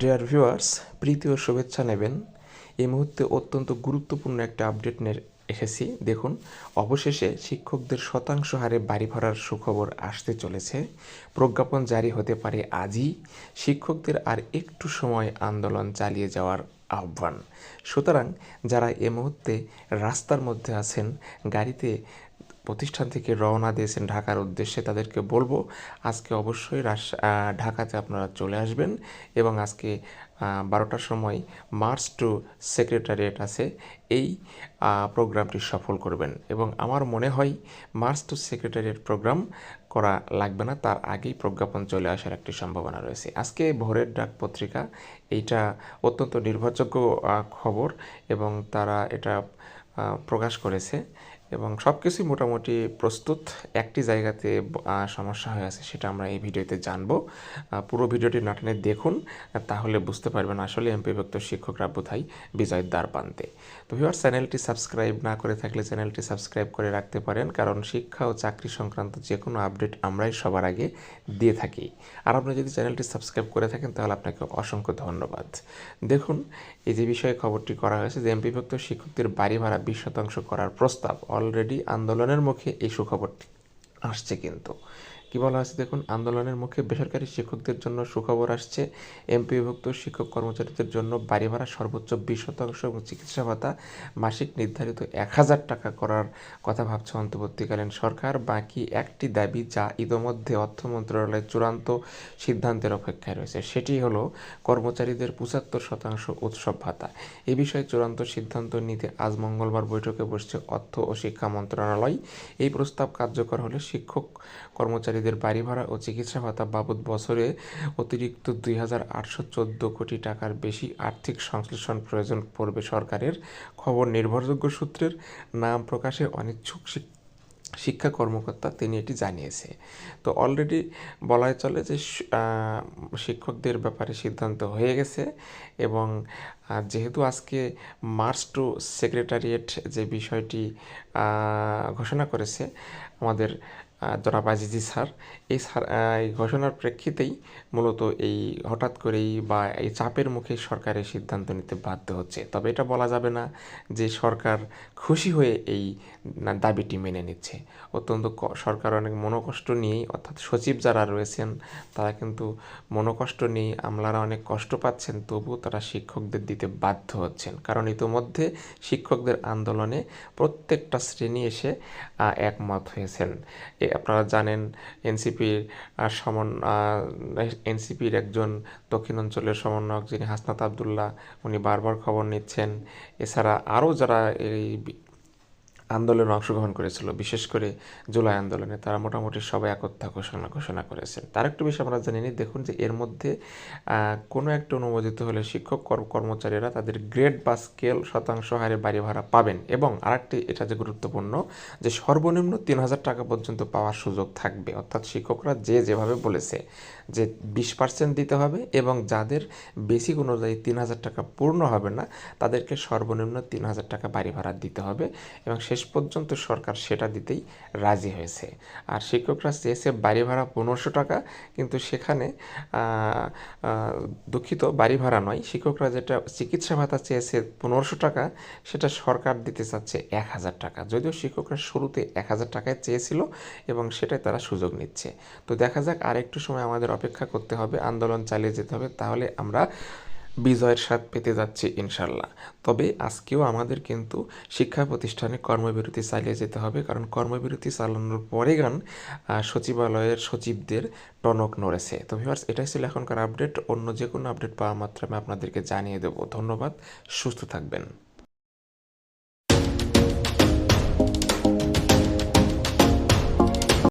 Dear viewers প্রীতি ও শুভেচ্ছা নেবেন। এই মুহূর্তে অত্যন্ত গুরুত্বপূর্ণ একটা আপডেট নিয়ে এসেছি। দেখুন, অবশেষে শিক্ষকদের শতাংশ হারে বাড়ি ভাড়ার সুখবর আসতে চলেছে। প্রজ্ঞাপন জারি হতে পারে আজই। শিক্ষকদের আর একটু সময় আন্দোলন চালিয়ে যাওয়ার আহ্বান। সুতরাং যারা এ মুহূর্তে রাস্তার মধ্যে আছেন, গাড়িতে প্রতিষ্ঠান থেকে রওনা দিয়েছেন ঢাকার উদ্দেশ্যে তাদেরকে বলব, আজকে অবশ্যই ঢাকাতে আপনারা চলে আসবেন এবং আজকে বারোটার সময় মার্চ টু সেক্রেটারিয়েট আছে, এই প্রোগ্রামটি সফল করবেন। এবং আমার মনে হয় মার্চ টু সেক্রেটারিয়েট প্রোগ্রাম করা লাগবে না, তার আগেই প্রজ্ঞাপন চলে আসার একটি সম্ভাবনা রয়েছে। আজকে ভোরের ডাক পত্রিকা, এইটা অত্যন্ত নির্ভরযোগ্য খবর এবং তারা এটা প্রকাশ করেছে। এবং সব কিছুই মোটামুটি প্রস্তুত। একটি জায়গাতে সমস্যা হয়ে আছে সেটা আমরা এই ভিডিওতে জানব। পুরো ভিডিওটি নাটনে দেখুন, তাহলে বুঝতে পারবেন আসলে এমপিভুক্ত শিক্ষকরা বোধহয় বিজয়ের দ্বার প্রান্তে তো ভিউয়ার চ্যানেলটি সাবস্ক্রাইব না করে থাকলে চ্যানেলটি সাবস্ক্রাইব করে রাখতে পারেন, কারণ শিক্ষা ও চাকরি সংক্রান্ত যে কোনো আপডেট আমরাই সবার আগে দিয়ে থাকি। আর আপনি যদি চ্যানেলটি সাবস্ক্রাইব করে থাকেন, তাহলে আপনাকে অসংখ্য ধন্যবাদ। দেখুন, এই যে বিষয়ে খবরটি করা হয়েছে যে এমপি এমপিভুক্ত শিক্ষকদের বাড়ি ভাড়া বিশ শতাংশ করার প্রস্তাব অলরেডি আন্দোলনের মুখে এই সুখবরটি আসছে কিন্তু। কি বলা হয়েছে দেখুন, আন্দোলনের মুখে বেসরকারি শিক্ষকদের জন্য সুখবর আসছে। এমপিভুক্ত শিক্ষক কর্মচারীদের জন্য বাড়ি ভাড়া সর্বোচ্চ বিশ শতাংশ এবং চিকিৎসা ভাতা মাসিক নির্ধারিত এক হাজার টাকা করার কথা ভাবছে অন্তর্বর্তীকালীন সরকার। বাকি একটি দাবি যা ইতোমধ্যে অর্থ মন্ত্রণালয়ের চূড়ান্ত সিদ্ধান্তের অপেক্ষায় রয়েছে, সেটি হলো কর্মচারীদের পঁচাত্তর শতাংশ উৎসব ভাতা। এ বিষয়ে চূড়ান্ত সিদ্ধান্ত নিতে আজ মঙ্গলবার বৈঠকে বসছে অর্থ ও শিক্ষা মন্ত্রণালয়। এই প্রস্তাব কার্যকর হলে শিক্ষক কর্মচারীদের বাড়ি ভাড়া ও চিকিৎসা ভাতা বাবদ বছরে অতিরিক্ত দুই হাজার আটশো চোদ্দ কোটি টাকার বেশি আর্থিক সংশ্লেষণ প্রয়োজন পড়বে সরকারের। খবর নির্ভরযোগ্য সূত্রের নাম প্রকাশে অনিচ্ছুক শিক্ষা কর্মকর্তা তিনি এটি জানিয়েছে। তো অলরেডি বলাই চলে যে শিক্ষকদের ব্যাপারে সিদ্ধান্ত হয়ে গেছে এবং যেহেতু আজকে মার্চ টু সেক্রেটারিয়েট যে বিষয়টি ঘোষণা করেছে, আমাদের জনাব আজিজি স্যার। এই স্যার এই ঘোষণার প্রেক্ষিতেই মূলত এই হঠাৎ করেই বা এই চাপের মুখে সরকারের সিদ্ধান্ত নিতে বাধ্য হচ্ছে। তবে এটা বলা যাবে না যে সরকার খুশি হয়ে এই দাবিটি মেনে নিচ্ছে। অত্যন্ত সরকার অনেক মনোকষ্ট নিয়েই, অর্থাৎ সচিব যারা রয়েছেন, তারা কিন্তু মনোকষ্ট নিয়েই আমলারা অনেক কষ্ট পাচ্ছেন, তবুও তারা শিক্ষকদের দিতে বাধ্য হচ্ছেন। কারণ ইতোমধ্যে শিক্ষকদের আন্দোলনে প্রত্যেকটা শ্রেণি এসে একমত হয়েছেন। আপনারা জানেন, এনসিপির সমন এনসিপির একজন দক্ষিণ অঞ্চলের সমন্বয়ক যিনি হাসনাত আবদুল্লাহ, উনি বারবার খবর নিচ্ছেন। এছাড়া আরও যারা এই আন্দোলনে অংশগ্রহণ করেছিল, বিশেষ করে জুলাই আন্দোলনে। তারা মোটামুটি সবাই একতা ঘোষণা ঘোষণা করেছেন। তার একটু বিষয় আমরা জানি নি। দেখুন যে এর মধ্যে কোনো একটা অনুমোদিত হলে শিক্ষক, কর- কর্মচারীরা তাদের গ্রেড বা স্কেল শতাংশ হারে বাড়ি ভাড়া পাবেন এবং আরেকটি, এটা যে গুরুত্বপূর্ণ, যে সর্বনিম্ন তিন হাজার টাকা পর্যন্ত পাওয়ার সুযোগ থাকবে। অর্থাৎ শিক্ষকরা যে যেভাবে বলেছে যে বিশ পার্সেন্ট দিতে হবে এবং যাদের বেসিক অনুযায়ী তিন হাজার টাকা পূর্ণ হবে না, তাদেরকে সর্বনিম্ন তিন হাজার টাকা বাড়ি ভাড়া দিতে হবে এবং শেষ পর্যন্ত সরকার সেটা দিতেই রাজি হয়েছে। আর শিক্ষকরা চেয়েছে বাড়ি ভাড়া পনেরোশো টাকা, কিন্তু সেখানে দুঃখিত বাড়ি ভাড়া নয় শিক্ষকরা যেটা চিকিৎসা ভাতা চেয়েছে পনেরোশো টাকা, সেটা সরকার দিতে চাচ্ছে এক হাজার টাকা। যদিও শিক্ষকরা শুরুতে এক হাজার টাকায় চেয়েছিল এবং সেটাই তারা সুযোগ নিচ্ছে। তো দেখা যাক আর একটু সময় আমাদের অপেক্ষা করতে হবে, আন্দোলন চালিয়ে যেতে হবে, তাহলে আমরা বিজয়ের স্বাদ পেতে যাচ্ছে ইনশাল্লাহ। তবে আজকেও আমাদের কিন্তু শিক্ষা প্রতিষ্ঠানে কর্মবিরতি চালিয়ে যেতে হবে, কারণ কর্মবিরতি চালানোর পরে গান সচিবালয়ের সচিবদের টনক নড়েছে। তো ভিউয়ার্স এটাই ছিল এখনকার আপডেট অন্য যে কোনো আপডেট পাওয়া মাত্র আমি আপনাদেরকে জানিয়ে দেবো। ধন্যবাদ, সুস্থ থাকবেন।